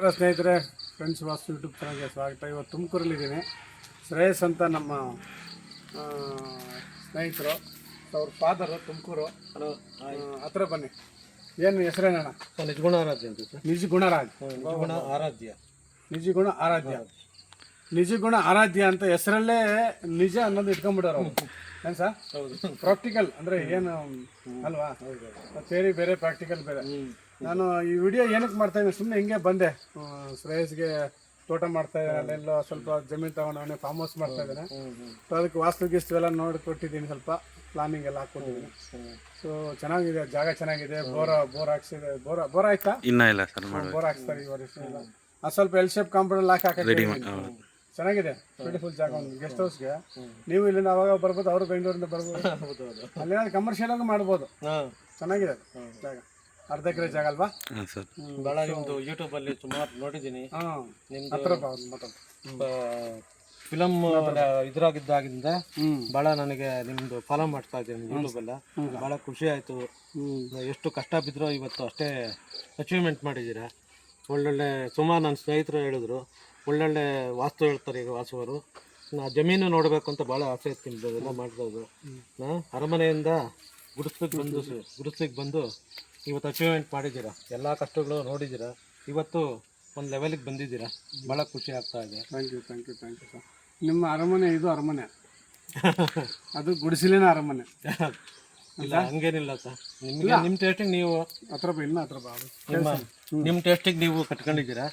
ನಮಸ್ಕಾರ ಸ್ನೇಹಿತರೆ friends was YouTube ಚಾನಲ್ಗೆ ಸ್ವಾಗತ. ಇವತ್ತು ತುಮಕೂರಲ್ಲಿದ್ದೀನಿ. ಶ್ರೇಯಸ್ ಅಂತ ನಮ್ಮ ಸ್ನೇಹಿತರು. ಅವ್ರ ಫಾದರು ತುಮಕೂರು. ಹತ್ರ ಬನ್ನಿ. ಏನು ಹೆಸರೇನಣ್ಣ ನಿಜಗುಣ ಆರಾಧ್ಯ ಅಂತ ಸರ್. ನಿಜಗುಣ ಆರಾಧ್ಯ. ನಿಜಗುಣ ಆರಾಧ್ಯ. ನಿಜ ಗುಣ ಆರಾಧ್ಯ. ಅಂತ ಹೆಸರಲ್ಲೇ ನಿಜ ಅನ್ನೋದು ಇಟ್ಕೊಂಡ್ಬಿಡೋರು ಅವ್ರು. ಏನು ಸರ್? ಹೌದು. ಪ್ರಾಕ್ಟಿಕಲ್ ಅಂದರೆ ಏನು? ಅಲ್ವಾ? ಸೇರಿ ಬೇರೆ ಪ್ರಾಕ್ಟಿಕಲ್ ಬೇರೆ. ನಾನು ಈ ವಿಡಿಯೋ ಏನಕ್ಕೆ ಮಾಡ್ತಾ ಇದ್ದೀನಿ ಸುಮ್ಮನೆ ಹಿಂಗೆ ಬಂದೆ. ಶ್ರೇಯಸ್ಗೆ ತೋಟ ಮಾಡ್ತಾ ಇದ್ದಾನೆ ಅಲ್ಲೆಲ್ಲ ಸ್ವಲ್ಪ ಜಮೀನು ತಗೊಂಡವನೆ ಫಾರ್ಮ್ ಹೌಸ್ ಮಾಡ್ತಾ ಇದ್ದಾನೆ. ಸೊ ಅದಕ್ಕೆ ವಾಸ್ತು ಗೀಸ್ತು ಎಲ್ಲ ನೋಡಿ ಕೊಟ್ಟಿದ್ದೀನಿ ಸ್ವಲ್ಪ ಪ್ಲಾನಿಂಗ್ ಎಲ್ಲ ಹಾಕೊಂಡಿದ್ದೀನಿ ಸೊ ಚೆನ್ನಾಗಿದೆ ಜಾಗ ಚೆನ್ನಾಗಿದೆ ಬೋರ ಬೋರ್ ಹಾಕ್ಸಿದೆ ಬೋರ ಬೋರ್ ಆಯ್ತಾ? ಇನ್ನ ಇಲ್ಲ ಸರ್ ಬೋರ್ ಹಾಕ್ಸ್ತಾರೆ ಈ ವರ್ಷ ಅದು ಸ್ವಲ್ಪ ಎಲ್ ಶೇಪ್ ಕಾಂಪೌಂಡ್ ಹಾಕಿ ಹಾಕಿ ಚೆನ್ನಾಗಿದೆ ಬ್ಯೂಟಿಫುಲ್ ಜಾಗ ಒಂದು ಗೆಸ್ಟ್ ಹೌಸ್ಗೆ ನೀವು ಇಲ್ಲಿಂದ ಅವಾಗ ಬರ್ಬೋದು ಅವರು ಬೆಂಗಳೂರಿಂದ ಬರ್ಬೋದು. ಅಲ್ಲಿ ಅಲ್ಲೇನಾದ್ರು ಕಮರ್ಷಿಯಲ್ ಆಗಿ ಮಾಡ್ಬೋದು. ಚೆನ್ನಾಗಿದೆ ಜಾಗ. ಅರ್ಧ ಎಕರೆ ಜಾಗ ಅಲ್ವಾ? ಹಾಂ ಸರ್. ಭಾಳ ನಿಮ್ಮದು ಯೂಟ್ಯೂಬಲ್ಲಿ ಸುಮಾರು ನೋಡಿದೀನಿ ಹಾಂ ನಿಮ್ಮದು ಹತ್ರ ಬಾ ಮಾತಾಡು. ಫಿಲಮ್ ಇದ್ರಾಗಿದ್ದಾಗಿಂದ ಬಹಳ ಭಾಳ ನನಗೆ ನಿಮ್ದು ಫಾಲೋ ಮಾಡ್ತಾ ಇದ್ದೀನಿ ಯೂಟ್ಯೂಬೆಲ್ಲ ಬಹಳ ಖುಷಿ ಆಯ್ತು. ಎಷ್ಟು ಕಷ್ಟ ಬಿದ್ದರೂ ಇವತ್ತು ಅಷ್ಟೇ ಅಚೀವ್ಮೆಂಟ್ ಮಾಡಿದ್ದೀರಾ. ಒಳ್ಳೊಳ್ಳೆ ಸುಮಾರು ನನ್ನ ಸ್ನೇಹಿತರು ಹೇಳಿದ್ರು ಒಳ್ಳೊಳ್ಳೆ ವಾಸ್ತು ಹೇಳ್ತಾರೆ ಈಗ ವಾಸುವರು. ನಾ ಜಮೀನು ನೋಡಬೇಕು ಅಂತ ಭಾಳ ಆಸೆ ಇತ್ತು ನಿಮ್ದು ಎಲ್ಲ ಮಾಡ್ಬೋದು ನಾ ಅರಮನೆಯಿಂದ ಗುಡಿಸ್ಲಿಕ್ಕೆ ಬಂದು ಗುಡಿಸ್ಲಿಕ್ಕೆ ಬಂದು ಇವತ್ತು ಅಚೀವ್ಮೆಂಟ್ ಮಾಡಿದ್ದೀರಾ? ಎಲ್ಲ ಕಷ್ಟಗಳು ನೋಡಿದ್ದೀರಾ? ಇವತ್ತು ಒಂದು ಲೆವೆಲಿಗೆ ಬಂದಿದ್ದೀರಾ? ಭಾಳ ಖುಷಿ ಆಗ್ತಾ ಇದೆ. Thank you thank you thank you sir ನಿಮ್ಮ ಅರಮನೆ ಇದು ಅರಮನೆ. ಅದು ಗುಡಿಸಿಲೇನ ಅರಮನೆ. ಇಲ್ಲ ಹಂಗೇನಿಲ್ಲ ಸರ್ ನಿಮಗೆ ನಿಮ್ಮ ಟೇಸ್ಟಿಗೆ ನೀವು ಹತ್ರ ಬಾ ಇನ್ನೂ ಹತ್ರ ಬಾ ನಿಮ್ಮ ನಿಮ್ಮ ಟೇಸ್ಟಿಗೆ ನೀವು ಕಟ್ಕೊಂಡಿದ್ದೀರಾ?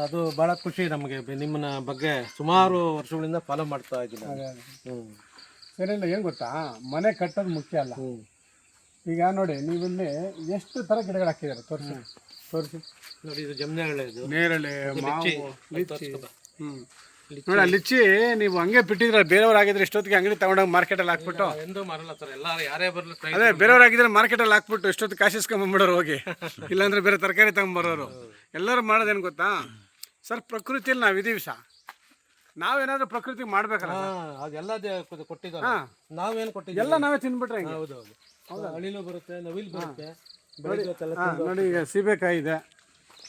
ಅದು ಭಾಳ ಖುಷಿ ನಮಗೆ. ನಿಮ್ಮನ್ನ ಬಗ್ಗೆ ಸುಮಾರು ವರ್ಷಗಳಿಂದ ಫಾಲೋ ಮಾಡ್ತಾ ಇದ್ದೀನಿ ಹ್ಞೂ ಸರಿ ಇಲ್ಲ ಏನು ಗೊತ್ತಾ? ಮನೆ ಕಟ್ಟೋದು ಮುಖ್ಯ ಅಲ್ಲ. ಈಗ ನೋಡಿ ನೀವಿಲ್ಲಿ ಎಷ್ಟು ಥರ ಗಿಡಗಳು ಹಾಕಿದ್ದಾರೆ? ತೋರಿಸಿ. ತೋರಿಸಿ. ನೋಡಿ ಇದು ನೇರಳೆ ಮಾವು ಲಿಚ್ಚಿ. ಹ್ಞೂ ನೋಡಿ ಆ ಲಿಚ್ಚಿ ನೀವು ಹಂಗೆ ಬಿಟ್ಟಿದ್ರೆ ಬೇರೆಯವ್ರು ಆಗಿದ್ರೆ ಇಷ್ಟೊತ್ತಿಗೆ ಅಂಗಡಿ ತಗೊಂಡೋಗಿ ಮಾರ್ಕೆಟಲ್ಲಿ ಹಾಕ್ಬಿಟ್ಟು. ಎಂದೂ ಮಾರಲ್ಲ ಸರ್. ಎಲ್ಲ ಯಾರೇ ಬರಲಿ ಅದೇ ಬೇರೆಯವ್ರು ಆಗಿದ್ರೆ ಮಾರ್ಕೆಟಲ್ಲಿ ಹಾಕ್ಬಿಟ್ಟು ಇಷ್ಟೊತ್ತು ಕಾಸಿಸ್ಕೊಂಬಂದ್ಬಿಡೋರು ಹೋಗಿ. ಇಲ್ಲಾಂದ್ರೆ ಬೇರೆ ತರಕಾರಿ ತಗೊಂಬರೋರು ಎಲ್ಲರೂ ಮಾಡೋದೇನು ಗೊತ್ತಾ? ಸರ್ ಪ್ರಕೃತಿಯಲ್ಲಿ ನಾವಿದ್ದೀವಿ ಸಾ ನಾವೇನಾದ್ರೂ ಪ್ರಕೃತಿ ಮಾಡ್ಬೇಕಲ್ಲ ಹಾ ಅದೆಲ್ಲ ಕೊಟ್ಟಿದ್ದಾರೆ ಹಾ. ನಾವೇನು ಕೊಟ್ಟಿದ್ದೀವಿ? ಎಲ್ಲ ನಾವೇ ತಿನ್ಬಿಟ್ರೆ ಹೆಂಗೆ? ಹೌದು ಹೌದು. ಅಳಿಲು ಬರುತ್ತೆ ನವಿಲು ಬರುತ್ತೆ. ಬೆಳಿಗ್ಗೆ ಹೊತ್ತೆಲ್ಲ ಹಾಂ ನೋಡಿ ಈಗ ಸೀಬೆಕಾಯಿ ಇದೆ.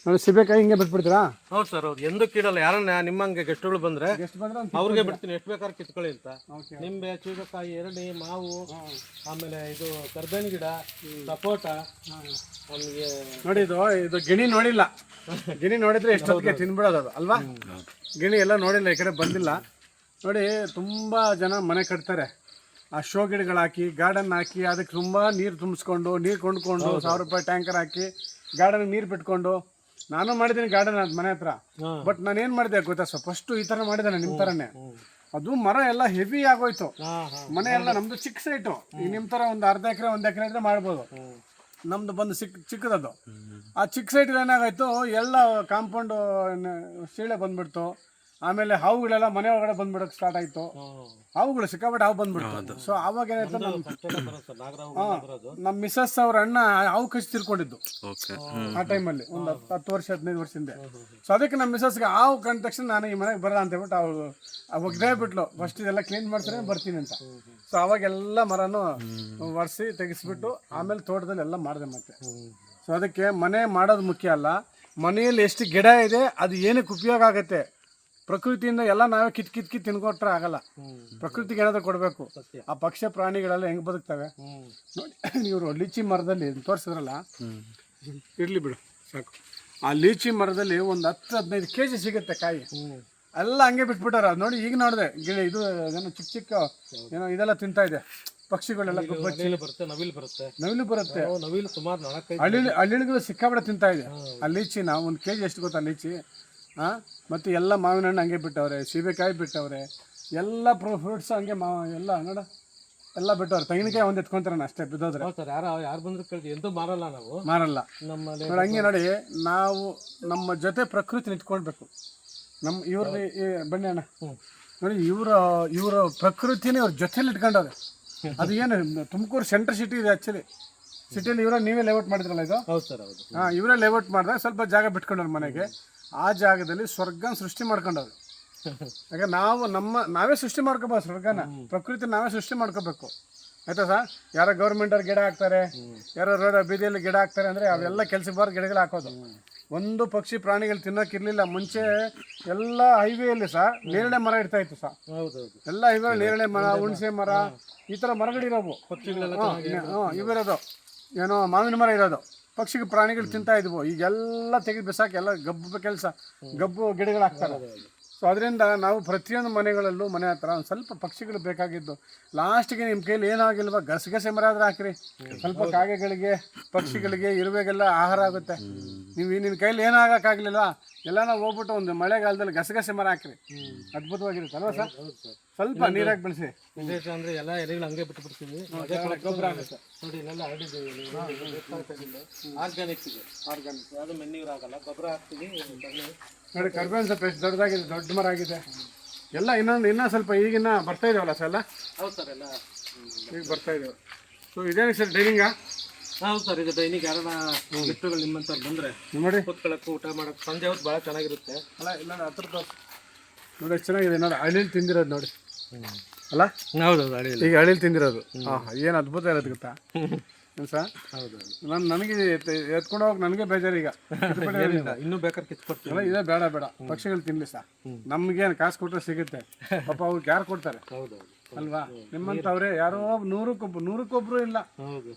ನೋಡಿ ಸೀಬೆಕಾಯಿ ಹಿಂಗೆ ಬಿಟ್ಬಿಡ್ತೀರಾ? ಹೌದು ಸರ್ ಹೌದು. ಎಂದು ಕೀಡಲ್ಲ ಯಾರನ್ನ ನಿಮ್ಮಂಗೆ ಗೆಸ್ಟ್ಗಳು ಬಂದ್ರೆ ಎಷ್ಟು ಬಂದ್ರೆ ಅವ್ರಿಗೆ ಬಿಡ್ತೀನಿ. ಎಷ್ಟು ಬೇಕಾದ್ರೆ ಕಿತ್ಕೊಳ್ಳಿ ಅಂತ. ನಿಂಬೆ ಚೀಗಕಾಯಿ ಎರಡಿ ಮಾವು ಆಮೇಲೆ ಇದು ಕರ್ಬೇವಿನ ಗಿಡ ಸಪೋಟ. ನಮಗೆ ನೋಡಿ ಇದು ಇದು ಗಿಣಿ ನೋಡಿಲ್ಲ. ಗಿಣಿ ನೋಡಿದ್ರೆ ಎಷ್ಟೊತ್ತಿಗೆ ತಿನ್ಬಿಡೋದು ಅದು ಅಲ್ವಾ? ಗಿಣಿ ಎಲ್ಲ ನೋಡಿಲ್ಲ ಈ ಕಡೆ ಬಂದಿಲ್ಲ. ನೋಡಿ ತುಂಬ ಜನ ಮನೆ ಕಟ್ತಾರೆ. ಆ ಶೋ ಗಿಡಗಳು ಹಾಕಿ ಗಾರ್ಡನ್ ಹಾಕಿ ಅದಕ್ಕೆ ತುಂಬ ನೀರು ತುಂಬಿಸ್ಕೊಂಡು ನೀರು ಕೊಂಡ್ಕೊಂಡು ಸಾವಿರ ರೂಪಾಯಿ ಟ್ಯಾಂಕರ್ ಹಾಕಿ ಗಾರ್ಡನ್ ನೀರು ಬಿಟ್ಕೊಂಡು ನಾನು ಮಾಡಿದ್ದೀನಿ ಗಾರ್ಡನ್ ಅದ್ ಮನೆ ಹತ್ರ. ಬಟ್ ನಾನು ಏನ್ ಮಾಡಿದೆ ಗೊತ್ತಾ ಸರ್ ಫಸ್ಟ್ ಈ ತರ ಮಾಡಿದ್ದಾನೆ ನಿಮ್ ತರನೇ ಅದು ಮರ ಎಲ್ಲ ಹೆವಿ ಆಗೋಯ್ತು. ಮನೆ ಎಲ್ಲ ನಮ್ದು ಚಿಕ್ಕ ಸೈಟ್ ನಿಮ್ ತರ ಒಂದ್ ಅರ್ಧ ಎಕರೆ ಒಂದ್ ಎಕರೆ ಇದ್ರೆ ಮಾಡ್ಬೋದು. ನಮ್ದು ಬಂದು ಸಿಕ್ ಚಿಕ್ಕದದು. ಆ ಚಿಕ್ಕ ಸೈಟ್ ಏನಾಗೋಯ್ತು ಎಲ್ಲ ಕಾಂಪೌಂಡ್ ಸೀಳೆ ಬಂದ್ಬಿಡ್ತು. ಆಮೇಲೆ ಹಾವುಗಳೆಲ್ಲ ಮನೆ ಒಳಗಡೆ ಬಂದ್ಬಿಡೋಕೆ ಸ್ಟಾರ್ಟ್ ಆಯ್ತು. ಹಾವುಗಳು ಸಿಕ್ಕಾಪಟ್ಟೆ ಹಾವು ಬಂದ್ಬಿಡ್ತು. ಸೊ ಅವಾಗ ಏನಾಯ್ತು ನಮ್ಮ ಮಿಸಸ್ ಬರೋದು ಸರ್ ಬರೋದು. ನಮ್ಮ ಮಿಸ್ಸಸ್ ಅವ್ರ ಅಣ್ಣ ಹಾವು ಕಚ್ಚಿ ತಿರ್ಕೊಂಡಿದ್ದು. ಓಕೆ ಆ ಟೈಮಲ್ಲಿ ಒಂದು ಹತ್ತು ಹತ್ತು ವರ್ಷ ಹದಿನೈದು ವರ್ಷದಿಂದ ಸೊ ಅದಕ್ಕೆ ನಮ್ಮ ಮಿಸ್ಸಸ್ಗೆ ಹಾವು ಕಂಡ ತಕ್ಷಣ ನಾನು ಈ ಮನೆಗೆ ಬರಲ್ಲ ಅಂತ ಹೇಳ್ಬಿಟ್ಟು ಅವ್ರು ಒಗ್ದೇ ಬಿಟ್ಲು. ಫಸ್ಟ್ ಇದೆಲ್ಲ ಕ್ಲೀನ್ ಮಾಡ್ತಾರೆ ಬರ್ತೀನಿ ಅಂತ. ಸೊ ಅವಾಗೆಲ್ಲ ಮರನೂ ಒರೆಸಿ ತೆಗೆಸ್ಬಿಟ್ಟು ಆಮೇಲೆ ತೋಟದಲ್ಲಿ ಎಲ್ಲ ಮಾಡಿದೆ ಮತ್ತೆ. ಸೊ ಅದಕ್ಕೆ ಮನೆ ಮಾಡೋದು ಮುಖ್ಯ ಅಲ್ಲ. ಮನೆಯಲ್ಲಿ ಎಷ್ಟು ಗಿಡ ಇದೆ ಅದು ಏನಕ್ಕೆ ಉಪಯೋಗ ಆಗುತ್ತೆ? ಪ್ರಕೃತಿಯಿಂದ ಎಲ್ಲ ನಾವೇ ಕಿತ್ ಕಿತ್ ಕಿತ್ ತಿನ್ಕೊಟ್ರೆ ಆಗಲ್ಲ. ಪ್ರಕೃತಿಗೆ ಏನಾದ್ರೂ ಕೊಡಬೇಕು. ಆ ಪಕ್ಷಿ ಪ್ರಾಣಿಗಳೆಲ್ಲ ಹೆಂಗ್ ಬದುಕ್ತವೆ? ನೋಡಿ ಇವರು ಲೀಚಿ ಮರದಲ್ಲಿ ತೋರಿಸಿದ್ರಲ್ಲ? ಇರ್ಲಿ ಬಿಡು ಸಾಕು. ಆ ಲೀಚಿ ಮರದಲ್ಲಿ ಒಂದು ಹತ್ತು ಹದಿನೈದು ಕೆ ಜಿ ಸಿಗುತ್ತೆ ಕಾಯಿ. ಎಲ್ಲ ಹಂಗೆ ಬಿಟ್ಬಿಟ್ಟಾರ. ಅದು ನೋಡಿ ಈಗ ನೋಡಿದೆ ಗಿಡ ಇದು ಏನೋ ಚಿಕ್ಕ ಚಿಕ್ಕ ಏನೋ ಇದೆಲ್ಲ ತಿಂತಾ ಇದೆ. ಪಕ್ಷಿಗಳೆಲ್ಲ ನವಿಲು ಬರುತ್ತೆ ನವಿಲ್ ಬರುತ್ತೆ. ನವಿಲು ಬರುತ್ತೆ. ನವಿಲು ಸುಮಾರು ನಾಲ್ಕೈದು ಹಳ್ಳಿ ಹಳ್ಳಿಗಳು ಸಿಕ್ಕಾಬಿಡ ತಿಂತಾ ಇದೆ. ಆ ಲೀಚಿನ ಒಂದು ಕೆ ಜಿ ಎಷ್ಟು ಗೊತ್ತಾ ಲೀಚಿ? ಹಾಂ ಮತ್ತು ಎಲ್ಲ ಮಾವಿನ ಹಣ್ಣು ಹಂಗೆ ಬಿಟ್ಟವ್ರೆ ಸೀಬೆಕಾಯಿ ಬಿಟ್ಟವ್ರೆ ಎಲ್ಲ ಫ್ರೂಟ್ಸ್ ಹಂಗೆ ಮಾ ಎಲ್ಲ ನೋಡ ಎಲ್ಲ ಬಿಟ್ಟವ್ರೆ. ತೆಂಗಿನಕಾಯಿ ಒಂದು ಎತ್ಕೊಂತಾರೆ ಅಷ್ಟೇ ಬಿದ್ದೋದ್ರೆ. ಸರ್ ಯಾರು ಯಾರು ಬಂದ್ರು ಕೇಳಿ ಎಂದೂ ಮಾರಲ್ಲ ನಾವು. ಮಾರಲ್ಲ. ನಮ್ಮಲ್ಲಿ ನೋಡಿ ಹಂಗೆ ನೋಡಿ ನಾವು ನಮ್ಮ ಜೊತೆ ಪ್ರಕೃತಿ ನಿಂತ್ಕೊಳ್ಬೇಕು. ನಮ್ಮ ಇವ್ರ ಬನ್ನಿ ಅಣ್ಣ. ನೋಡಿ ಇವರ ಇವರ ಪ್ರಕೃತಿನೇ ಇವ್ರ ಜೊತೆಲಿ ಇಟ್ಕೊಂಡವ್ರೆ. ಅದು ಏನು ತುಮಕೂರು ಸೆಂಟ್ರ್ ಸಿಟಿ ಇದೆ ಆ್ಯಕ್ಚುಲಿ ಸಿಟಿಯಲ್ಲಿ ಇವರ ನೀವೇ ಲೇಔಟ್ ಮಾಡಿದ್ರಲ್ಲ ಇದು? ಹೌದು ಸರ್ ಹೌದು. ಹಾಂ ಇವರೇ ಲೇಔಟ್ ಮಾಡಿದಾಗ ಸ್ವಲ್ಪ ಜಾಗ ಬಿಟ್ಕೊಂಡವ್ರು ಮನೆಗೆ. ಆ ಜಾಗದಲ್ಲಿ ಸ್ವರ್ಗನ ಸೃಷ್ಟಿ ಮಾಡ್ಕೊಂಡವ್ರು. ಯಾಕೆ ನಾವು ನಮ್ಮ ನಾವೇ ಸೃಷ್ಟಿ ಮಾಡ್ಕೋಬೋದು ಸ್ವರ್ಗನ. ಪ್ರಕೃತಿ ನಾವೇ ಸೃಷ್ಟಿ ಮಾಡ್ಕೋಬೇಕು. ಆಯ್ತಾ ಸರ್ ಯಾರೋ ಗೌರ್ಮೆಂಟ್ ಅವ್ರು ಗಿಡ ಹಾಕ್ತಾರೆ ಯಾರೋ ರೋಡ್ ಬೀದಿಯಲ್ಲಿ ಗಿಡ ಹಾಕ್ತಾರೆ ಅಂದರೆ ಅವೆಲ್ಲ ಕೆಲಸ ಬಾರ ಗಿಡಗಳು ಹಾಕೋದು. ಒಂದು ಪಕ್ಷಿ ಪ್ರಾಣಿಗಳು ಇರಲಿಲ್ಲ. ಮುಂಚೆ ಎಲ್ಲ ಹೈವೇಯಲ್ಲಿ ಸಹ ನೇರಳೆ ಮರ ಇಡ್ತಾ ಇತ್ತು ಸಹ ಎಲ್ಲ ಹೈವೇ ನೇರಳೆ ಮರ ಹುಣಸೆ ಮರ ಈ ಥರ ಮರಗಳಿರೋವು. ಪಕ್ಷಿಗಳೆಲ್ಲ ಇವಿರೋದು ಏನೋ ಮಾವಿನ ಮರ ಇರೋದು. ಪಕ್ಷಿಗೆ ಪ್ರಾಣಿಗಳು ತಿಂತಾ ಇದ್ವು. ಈಗೆಲ್ಲ ತೆಗೆದು ಬಿಸಾಕಿ ಎಲ್ಲ ಗಬ್ಬು ಕೆಲಸ ಗಬ್ಬು ಗಿಡಗಳು ಹಾಕ್ತಾರೆ ಸೊ ಅದರಿಂದ ನಾವು ಪ್ರತಿಯೊಂದು ಮನೆಗಳಲ್ಲೂ ಮನೆ ಹತ್ರ ಒಂದು ಸ್ವಲ್ಪ ಪಕ್ಷಿಗಳು ಬೇಕಾಗಿದ್ದು. ಲಾಸ್ಟಿಗೆ ನಿಮ್ಮ ಕೈಲಿ ಏನಾಗಿಲ್ವ ಗಸಗಸೆ ಮರ ಆದ್ರೆ ಹಾಕ್ರಿ. ಸ್ವಲ್ಪ ಕಾಗೆಗಳಿಗೆ ಪಕ್ಷಿಗಳಿಗೆ ಇರುವೆಗೆಲ್ಲ ಆಹಾರ ಆಗುತ್ತೆ. ನೀವು ನಿನ್ನ ಕೈಲಿ ಏನಾಗಕ್ಕಾಗಲಿಲ್ಲ ಎಲ್ಲ ನಾವು ಹೋಗ್ಬಿಟ್ಟು ಒಂದು ಮಳೆಗಾಲದಲ್ಲಿ ಗಸಗಸೆ ಮರ ಹಾಕ್ರಿ. ಅದ್ಭುತವಾಗಿರುತ್ತೆ ಅಲ್ವಾ ಸರ್. ಸ್ವಲ್ಪ ನೀರಾಗಿ ಬೆಳೆಸಿ. ವಿಶೇಷ ಅಂದ್ರೆ ಎಲ್ಲ ಎಲೆಗಳು ಹಂಗೆ ಬಿಟ್ಟು ಬಿಡ್ತೀವಿ ಗೊಬ್ಬರ ಆಗುತ್ತೆ. ನೋಡಿ ಇಲ್ಲೆಲ್ಲ ಹರಡಿದ್ದೀವಿ ಆರ್ಗ್ಯಾನಿಕ್ ಇದೆ ಆರ್ಗ್ಯಾನಿಕ್ ಅದು ಮೆನ್ನೀರು ಆಗಲ್ಲ. ಗೊಬ್ಬರ ಹಾಕ್ತೀವಿ ನೋಡಿ ಕರ್ಬೇವಿನ ಸೊಪ್ಪು ಎಷ್ಟು ದೊಡ್ಡದಾಗಿದೆ ದೊಡ್ಡ ಮರ ಆಗಿದೆ. ಎಲ್ಲ ಇನ್ನೊಂದು ಇನ್ನೂ ಸ್ವಲ್ಪ ಈಗಿನ ಬರ್ತಾ ಇದಾವಲ್ಲ ಸರ್ ಎಲ್ಲ? ಹೌದು ಸರ್ ಎಲ್ಲ. ಈಗ ಬರ್ತಾ ಇದಾವೆ. ಸೊ ಇದೇನು ಸರ್ ಡೈನಿಂಗಾ ಹೌದು ಸರ್ ಇದು ಡೈನಿಗೆ ಯಾರನ್ನ ಗಿಫ್ಟ್ಗಳು ನಿಮ್ಮಂತವ್ರು ಬಂದ್ರೆ ನೋಡಿ. ಕೂತ್ಕೊಳ್ಳೋಕ್ಕೂ ಊಟ ಮಾಡೋಕ್ಕೆ ಸಂಜೆ ಹೊತ್ತು ಭಾಳ ಚೆನ್ನಾಗಿರುತ್ತೆ. ಅಲ್ಲ ಇಲ್ಲ ಹತ್ರ ನೋಡಿ ಎಷ್ಟು ಚೆನ್ನಾಗಿದೆ. ನೋಡಿ ಹಳ್ಳಿಲಿ ತಿಂದಿರೋದು ನೋಡಿ. ಅಲ್ಲ? ಹೌದು ಅಡಿಯಲ್ಲಿ ಈಗ ಹಳ್ಳಿಲಿ ತಿಂದಿರೋದು. ಏನು ಅದ್ಭುತ ಇರೋದು ಗೊತ್ತಾ? ನನ್ ಸರ್? ನಾನು ನನಗೆ ಎತ್ಕೊಂಡು ಹೋಗಿ ನನಗೆ ಬೇಜಾರು ಈಗ. ಇನ್ನೂ ಬೇಕಾದ್ರೆ ಕಿತ್ಕೊಡ್ತೀವಿ ಇದೇ ಬೇಡ ಬೇಡ. ಪಕ್ಷಿಗಳು ತಿನ್ಲಿ ಸರ್. ನಮ್ಗೇನು ಕಾಸು ಕೊಟ್ಟರೆ ಸಿಗುತ್ತೆ. ಪಾಪ ಅವ್ರಿಗೆ ಯಾರು ಕೊಡ್ತಾರೆ? ಹೌದು ಅಲ್ವಾ? ನಿಮ್ಮಂತವ್ರೆ ಯಾರೋ ನೂರಕ್ಕೊಬ್ಬ ನೂರಕ್ಕೊಬ್ರು ಇಲ್ಲ.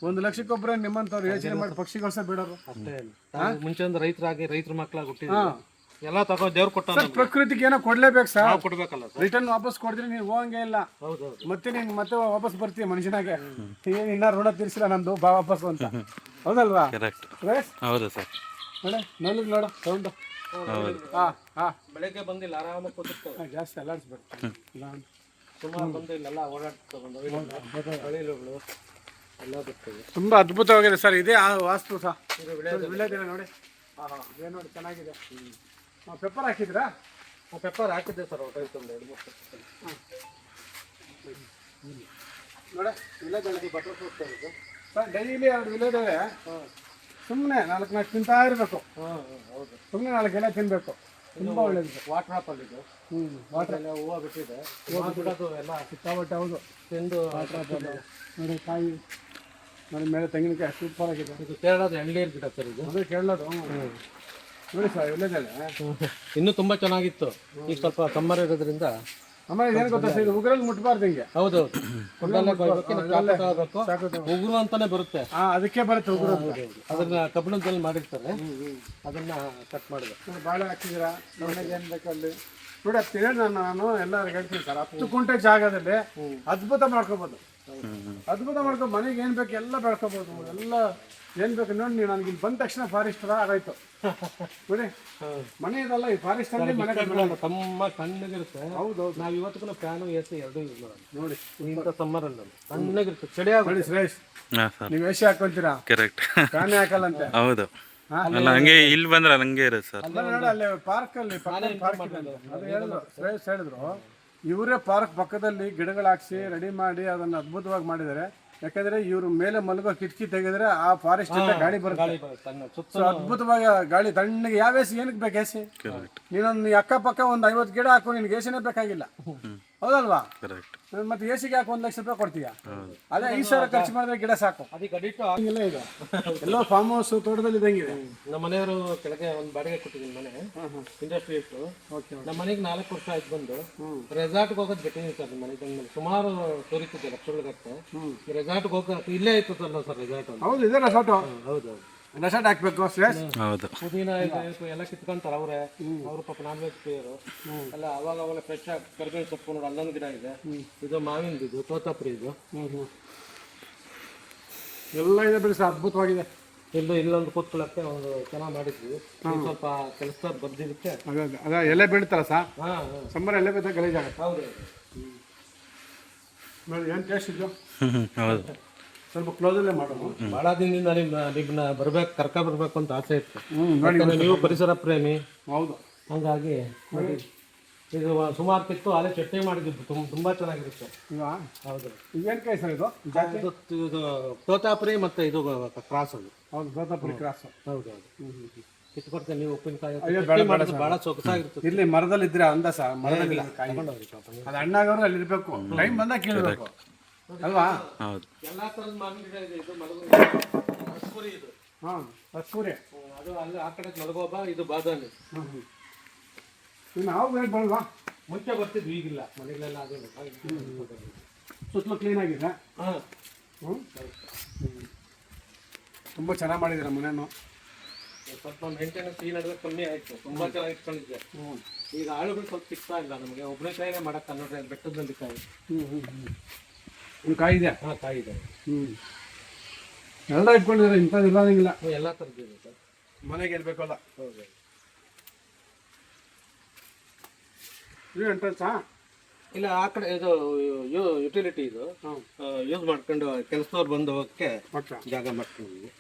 ಒಂದ್ ಲಕ್ಷಕ್ಕೊಬ್ರೆ ನಿಮ್ಮಂತವ್ರು ಯೋಚನೆ ಮಾಡಿ ಪಕ್ಷಿಗಳು ಸಹ ಬಿಡೋರು ಮುಂಚೆ ಒಂದು ರೈತರಾಗಿ ರೈತರ ಮಕ್ಕಳಾಗಿ ಹುಟ್ಟಿದ್ವಿ. ಎಲ್ಲ ತಗೋ ದೇವ್ರು ಕೊಟ್ಟ ಪ್ರಕೃತಿಗೆ ಏನೋ ಕೊಡ್ಲೇಬೇಕು ಸರ್. ನಾವು ಕೊಡ್ಬೇಕಲ್ಲ ಸರ್. ರಿಟರ್ನ್ ವಾಪಸ್ ಕೊಡಿದ್ರೆ ನೀವು ಹೋಗಂಗೆ ಇಲ್ಲ. ಹೌದೌದು. ಮತ್ತೆ ನೀನು ಮತ್ತೆ ವಾಪಸ್ ಬರ್ತೀಯ ಮನುಷ್ಯನಾಗೆ. ಏನ್ ಇನ್ನ ಋಣ ತೀರಿಸಿಲ್ಲ ನಂದು ಬಾ ವಾಪಸ್ ಅಂತ. ಹೌದಲ್ವಾ? ಕರೆಕ್ಟ್ ಸುರೇಶ್ ಹೌದು ಸರ್. ನೋಡ ನಲ್ಲಿಗೆ ನೋಡು ಸೌಂಡು. ಹಾ ಹಾ. ಬೆಳಗ್ಗೆ ಬಂದಿಲ್ಲ ಆರಾಮಾಗಿ ಕೂತಿರ್ತವೆ ಜಾಸ್ತಿ ಅಲ್ಲಾಡಿಸ್ಬೇಕು ಸುಮಾರು ಬಂದು ಇಲ್ಲೆಲ್ಲ ಎಲ್ಲ ಬರ್ತವೆ ತುಂಬಾ ಅದ್ಭುತವಾಗಿದೆ ಸರ್ ಇದೇ ಆ ವಾಸ್ತು ಸಹ ವಿಳ್ಯದೆಲೆ ನೋಡಿ. ಹಾ ಹಾ. ಇದೇ ನೋಡಿ ಚೆನ್ನಾಗಿದೆ. ಪೆಪ್ಪರ್ ಹಾಕಿದ್ರಾ? ಪೆಪ್ಪರ್ ಹಾಕಿದ್ದೆ ಸರ್ ಹೊಟ್ಟೆ ಒಂದು ಎರಡು ಮೂರು. ನೋಡ ಬೆಳಗ್ಗೆ ಬಟರ್ ಫ್ರೂಟ್ ಸರ್ ಡೈಲಿ ಎರಡು ವಿಳ್ಯದೆಲೆ ಸುಮ್ಮನೆ ನಾಲ್ಕು ನಾಲ್ಕು ತಿಂತಾ ಇರಬೇಕು. ಹಾಂ ಹೌದು. ಸುಮ್ಮನೆ ನಾಲ್ಕು ಎಲೆ ತಿನ್ನಬೇಕು ತುಂಬ ಒಳ್ಳೇದು ವಾಟರ್ ಆಪಲ್ ಇದು. ಹ್ಞೂ ವಾಟರ್ ಎಲ್ಲ ಹೂವು ಬಿಟ್ಟಿದೆ. ಹೂವು ಬಿಡೋದು ಎಲ್ಲ ಸಿಕ್ಕಾಪಟ್ಟೆ ಹೌದು. ತಿಂದು ನೋಡಿ ಕಾಯಿ. ನೋಡಿ ಮೇಲೆ ತೆಂಗಿನಕಾಯಿ ಸೂಪರ್ ಆಗಿದೆ. ಇದು ಕೇರಳದ ಎಳ್ನೀರು ಗಿಡ ಸರ್ ಇದು. ಅದು ಸರ್ ವಿಳ್ಯದೆಲೆ ಇನ್ನೂ ತುಂಬಾ ಚೆನ್ನಾಗಿತ್ತು. ಈಗ ಸ್ವಲ್ಪ ಸಮ್ಮರ್ ಇರೋದ್ರಿಂದ ಆಮೇಲೆ ಏನು ಗೊತ್ತಾ ಇದು ಉಗುರಲ್ಲಿ ಮುಟ್ಬಾರ್ದು ಹಿಂಗೆ. ಹೌದು ಕೊಂಡಲ್ಲೇ ಕೊಯ್ಬೇಕು, ಇನ್ನು ಚಾಕು ತಗೋಬೇಕು. ಸಾಕು ಉಗುರು ಅಂತಾನೆ ಬರುತ್ತೆ. ಅದಕ್ಕೆ ಬರುತ್ತೆ ಉಗುರು. ಅದನ್ನ ಕಬ್ಬಿಣದಲ್ಲಿ ಮಾಡಿರ್ತಾರೆ. ಅದನ್ನ ಕಟ್ ಮಾಡಿದೆ. ಬಾಳೆ ಹಾಕಿದ್ದೀರಾ? ನಮಗೆ ಏನು ಬೇಕು ಅಲ್ಲಿ? ನೋಡಿ ಅದು ನಾನು ಎಲ್ಲರಿಗೂ ಹೇಳ್ತೀನಿ ಸರ್. ಹತ್ತು ಕುಂಟೆ ಜಾಗದಲ್ಲಿ ಅದ್ಭುತ ಮಾಡ್ಕೋಬೋದು. ಅದ್ಭುತ ಮಾಡ್ಕೊ ಮನೆಗೆ ಏನು ಬೇಕು ಎಲ್ಲ ಬೆಳ್ಕೋಬೋದು. ಎಲ್ಲ ಏನು ಬೇಕು ನೋಡಿ ನೀವು ನನಗೆ ಇಲ್ಲಿ ಬಂದ ತಕ್ಷಣ ಫಾರೆಸ್ಟರ ಆಗಾಯ್ತು. ನೋಡಿ. ಮನೆ ಇದಲ್ಲ ಈ ಫಾರೆಸ್ಟ್ ಅಲ್ಲಿ ಮನೆ ಕಟ್ಕೊಳ್ಳೋದು. ತಮ್ಮ ತಣ್ಣಗಿರುತ್ತೆ ಹೌದೌದು. ನಾವು ಇವತ್ತಿಗೂ ಫ್ಯಾನು ಎ ಸಿ ಎರಡೂ ಯೂಸ್ ಮಾಡೋದು. ನೋಡಿ. ಇಂಥ ಸಮ್ಮರ್ ಅಲ್ಲ ತಣ್ಣಗಿರುತ್ತೆ ಚಳಿ ಆಗಿ ಸುರೇಶ್ ನೀವು ನೀವು ಎಸಿ ಹಾಕೊಂತೀರಾ ಕರೆಕ್ಟ್ ಫ್ಯಾನೇ ಹಾಕಲ್ಲಂತೆ. ಹೌದು? ಅಲ್ಲ ಹಂಗೆ ಇಲ್ಲಿ ಬಂದ್ರೆ ಹಂಗೆ ಇರುತ್ತೆ ಸರ್. ಅಲ್ಲ ನೋಡಿ ಅಲ್ಲಿ ಪಾರ್ಕ್ ಅಲ್ಲಿ ಪಾರ್ಕ್ ಅದು ಹೇಳಿದ್ರು. ಶ್ರೇಯಸ್ ಹೇಳಿದ್ರು ಇವರೇ ಪಾರ್ಕ್ ಪಕ್ಕದಲ್ಲಿ ಗಿಡಗಳು ಹಾಕ್ಸಿ ರೆಡಿ ಮಾಡಿ ಅದನ್ನ ಅದ್ಭುತವಾಗಿ ಮಾಡಿದ್ದಾರೆ. ಯಾಕಂದ್ರೆ ಇವ್ರ ಮೇಲೆ ಮಲಗೋ ಕಿಟಕಿ ತೆಗೆದ್ರೆ ಆ ಫಾರೆಸ್ಟ್ ಇಂದ ಗಾಳಿ ಬರುತ್ತೆ. ಗಾಳಿ ಬರುತ್ತೆ, ಸುತ್ತ ಸೊ ಅದ್ಭುತವಾಗಿ ಗಾಳಿ ತಣ್ಣಗೆ ಯಾವ ಎಸಿ ಏನಕ್ಕೆ ಬೇಕು ಎಸಿ ನೀನೊಂದು ಅಕ್ಕಪಕ್ಕ ಒಂದು ಐವತ್ತು ಗಿಡ ಹಾಕೋ ನಿನ್ಗೆ ಎಸಿನೇ ಬೇಕಾಗಿಲ್ಲ. ಹೌದಲ್ವಾ? ಕರೆಕ್ಟ್ ಮತ್ತೆ ಎಸಿಗೆ ಹಾಕಿ ಒಂದು ಲಕ್ಷ ರೂಪಾಯಿ ಕೊಡ್ತೀಯ? ಅದೇ ಐದು ಸಾವಿರ ಖರ್ಚು ಮಾಡಿದ್ರೆ ಗಿಡ ಸಾಕು. ಅದಕ್ಕೆ ಅಡಿಟ್ಟು ಆಗಿಲ್ಲ ಇದು. ಎಲ್ಲೋ ಫಾರ್ಮ್ ಹೌಸ್ ತೋಟದಲ್ಲಿ ಇದಂಗಿದೆ ನಮ್ಮ ಮನೆಯವರು ಕೆಳಗೆ ಒಂದು ಬಾಡಿಗೆ ಕೊಟ್ಟಿದ್ದೀನಿ ಮನೆ. ಇಂಡಸ್ಟ್ರಿ ಇತ್ತು ನಮ್ಮ ಮನೆಗೆ ನಾಲ್ಕು ವರ್ಷ ಆಯ್ತು ಬಂದು. ರೆಸಾರ್ಟ್ಗೆ ಹೋಗೋದು ಬಿಟ್ಟಿದ್ದೀನಿ ಸರ್ ನಮ್ಮ ಮನೆಗೆ ಬಂದ್ಮೇಲೆ ಸುಮಾರು ತೋರಿಸಿದ್ದೆ ಲಕ್ಷಗಳಗಟ್ಟೆ ರೆಸಾರ್ಟ್ಗೆ ಹೋಗಕ್ಕೆ ಇಲ್ಲೇ ಇರ್ತದಲ್ಲ ಸರ್ ರೆಸಾರ್ಟ್ ಅಂತ. ಹೌದು ಇದೆ ಹೌದು ಹೌದು. ರೆಸಾರ್ಟ್ ಹಾಕ್ಬೇಕು ಶ್ರೇಯಸ್? ಹೌದು. ಪುದೀನ ಇದೆ ಎಲ್ಲ ಕಿತ್ಕೊಂತಾರೆ ಅವರೇ. ಅವರು ಪಾಪ ನಾನ್ ವೆಜ್ ಪ್ರಿಯರು ಎಲ್ಲ ಅವಾಗ ಅವಾಗ ಫ್ರೆಶ್ ಆಗಿ ಕರ್ಬೇವಿನ ಸೊಪ್ಪು ನೋಡಿ ಅಲ್ಲೊಂದು ಗಿಡ ಇದೆ. ಇದು ಮಾವಿನ ಇದು ತೋತಾಪುರಿ ಇದು. ಎಲ್ಲ ಇದೆ ಬಿಡಿ ಸರ್ ಅದ್ಭುತವಾಗಿದೆ. ಇಲ್ಲೂ ಇಲ್ಲೊಂದು ಕೂತ್ಕೊಳ್ಳೋಕ್ಕೆ ಒಂದು ಚೆನ್ನಾಗಿ ಮಾಡಿದ್ವಿ. ಸ್ವಲ್ಪ ಕೆಲಸ ಬರ್ದಿದ್ದಕ್ಕೆ. ಅದ- ಎಲೆ ಬೀಳ್ತಾರ ಸಾ ಹಾಂ ಹಾಂ. ಸಂಬರ ಎಲೆ ಬಿದ್ದಾಗ ಗಲೀಜಾಗುತ್ತೆ. ಹೌದು. ನೋಡಿ ಏನು ಟೇಸ್ಟ್ ಇದ್ದು ಹೌದು. ಸ್ವಲ್ಪ ಕ್ಲೋಸಲ್ಲೇ ಮಾಡೋಣ. ಭಾಳ ದಿನದಿಂದ ನಿಮ್ಮ ನಿಮ್ಮನ್ನ ಬರ್ಬೇಕು ಕರ್ಕ ಬರ್ಬೇಕು ಅಂತ ಆಸೆ ಇತ್ತು. ಹ್ಞೂ ನೋಡಿ ಯಾಕಂದ್ರೆ ನೀವು ಪರಿಸರ ಪ್ರೇಮಿ. ಹೌದು. ಹಂಗಾಗಿ ನೋಡಿ ಇದು ಸುಮಾರು ತಿತ್ತು ಅಲ್ಲೇ ಚಟ್ನಿ ಮಾಡಿದ್ದು ತುಂಬ ತುಂಬ ಚೆನ್ನಾಗಿರುತ್ತೆ. ಹೌದು. ಏನು ಕೈ ಸರ್ ಇದು? ಜಾತಿ ಇದು ತೋತಾಪುರಿ ಮತ್ತು ಇದು ಕ್ರಾಸ್ ಅದು. ಹೌದು ತೋತಾಪುರಿ ಕ್ರಾಸ್. ಹೌದು ಹೌದು. ಕಿತ್ಕೊಡ್ತೇನೆ ನೀವು ಉಪ್ಪಿನಕಾಯಿ. ಭಾಳ ಸೊಗಸಾಗಿರ್ತದೆ ಇಲ್ಲಿ ಮರದಲ್ಲಿ ಇದ್ರೆ ಅಂದ ಸರ್ ಮರದಲ್ಲಿ ಅದು ಹಣ್ಣಾಗವ್ರು ಅಲ್ಲಿ ಇರಬೇಕು ಟೈಮ್ ಬಂದಾಗ ಕೇಳಬೇಕು. ಅಲ್ವಾ? ಹೌದು. ಎಲ್ಲ ತರದ ಮಾವಿನ ಗಿಡ ಇದೆ. ಇದು ಮಲಗು ಮಸ್ಪುರಿ ಇದು. ಹಾಂ ಅದು ಅದು ಅಲ್ಲಿ ಆ ಕಡೆ ಮಲಗೋಬ ಇದು ಬಾದಾಮಿ. ಹಾಂ ಹ್ಞೂ ಇನ್ನು ಹಾವು ಬೇಕು ಬಲ್ವಾ ಮುಂಚೆ ಬರ್ತಿದ್ವಿ ಈಗಿಲ್ಲ. ಮನೆಗಳೆಲ್ಲ ಅದು ಸುತ್ತಲೂ ಕ್ಲೀನ್ ಆಗಿದೆ? ಹಾಂ. ಹ್ಞೂ ತುಂಬ ಚೆನ್ನಾಗಿ ಮಾಡಿದ್ದೀರ ಮನೆಯನ್ನು ಸ್ವಲ್ಪ ಮೇಂಟೆನೆನ್ಸ್ ಈ ನಡುವೆ ಕಮ್ಮಿ ಆಯಿತು. ತುಂಬ ಚೆನ್ನಾಗಿ ಇಟ್ಕೊಂಡಿದ್ದೆ. ಹ್ಞೂ ಈಗ ಆಳುಗಳು ಸ್ವಲ್ಪ ಸಿಗ್ತಾ ಇಲ್ಲ ನಮಗೆ. ಒಬ್ಬನೇ ಕೈಲೇ ಮಾಡಕ್ಕೆ ನೋಡ್ರಿ ಅಲ್ಲಿ ಬೆಟ್ಟದಲ್ಲಿ ಕಾಯಿ ಹ್ಞೂ ಹ್ಞೂ ಹ್ಞೂ ಒಂದು ಕಾಯಿ ಇದೆ. ಹಾಂ ಕಾಯಿ ಇದೆ. ಹ್ಞೂ ಎಲ್ಲ ಇಟ್ಕೊಂಡಿದ್ದಾರೆ ಇಂಥದ್ದು ಇಲ್ಲದಂಗಿಲ್ಲ. ಎಲ್ಲ ಥರದ್ದು ಸರ್. ಮನೆಗೆ ಇರಬೇಕಲ್ಲ ಹೌದು. ಇದು ಎಂಟ್ರೆನ್ಸಾ ಇಲ್ಲ ಆ ಕಡೆ ಇದು ಯುಟಿಲಿಟಿ ಇದು. ಯೂಸ್ ಮಾಡ್ಕೊಂಡು ಕೆಲಸದವ್ರು ಬಂದು ಹೋಗಕ್ಕೆ ಜಾಗ ಮಾಡ್ಕೊಂಡಿದ್ವಿ.